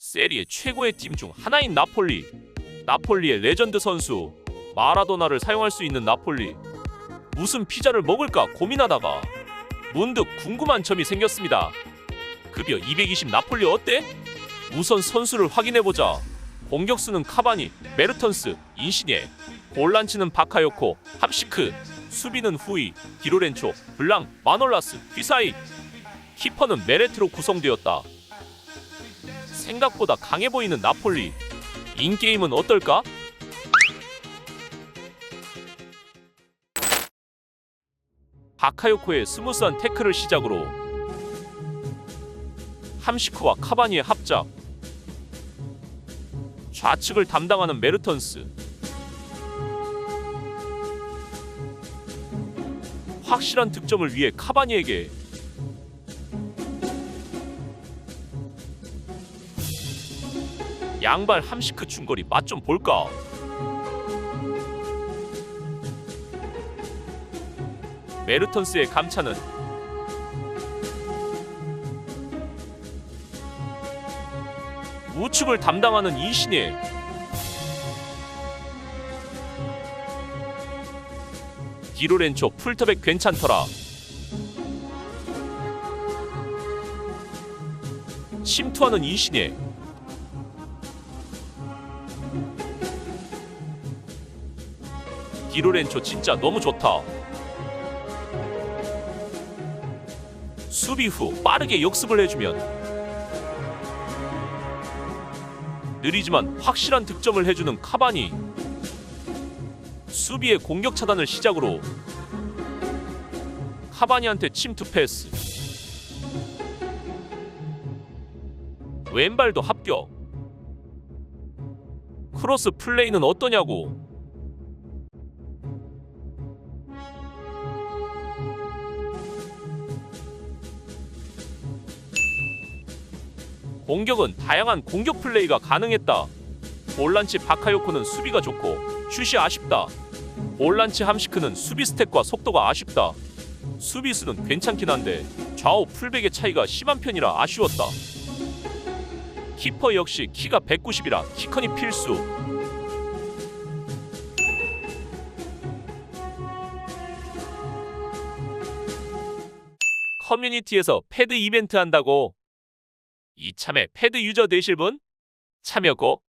세리의 최고의 팀 중 하나인 나폴리. 나폴리의 레전드 선수 마라도나를 사용할 수 있는 나폴리. 무슨 피자를 먹을까 고민하다가 문득 궁금한 점이 생겼습니다. 급여 220 나폴리 어때? 우선 선수를 확인해 보자. 공격수는 카바니, 메르턴스, 인시니에, 볼란치는 바카요코, 합시크, 수비는 후이, 디로렌초, 블랑, 마놀라스, 휘사이. 키퍼는 메레트로 구성되었다. 생각보다 강해 보이는 나폴리. 인게임은 어떨까? 바카요코의 스무스한 태클을 시작으로 함시크와 카바니의 합작 좌측을 담당하는 메르턴스 확실한 득점을 위해 카바니에게 양발 함시크 중거리 맛 좀 볼까? 메르턴스의 감차는 우측을 담당하는 이신예. 디로렌초 풀터백 괜찮더라. 침투하는 이신예 디로렌초 진짜 너무 좋다. 수비 후 빠르게 역습을 해주면 느리지만 확실한 득점을 해주는 카바니. 수비의 공격 차단을 시작으로 카바니한테 침투 패스. 왼발도 합격. 크로스 플레이는 어떠냐고 공격은 다양한 공격 플레이가 가능했다. 볼란치 바카요코는 수비가 좋고 슛이 아쉽다. 볼란치 함시크는 수비 스텝과 속도가 아쉽다. 수비수는 괜찮긴 한데 좌우 풀백의 차이가 심한 편이라 아쉬웠다. 키퍼 역시 키가 190이라 키컨이 필수. 커뮤니티에서 패드 이벤트 한다고 이참에 패드 유저 되실 분? 참여 고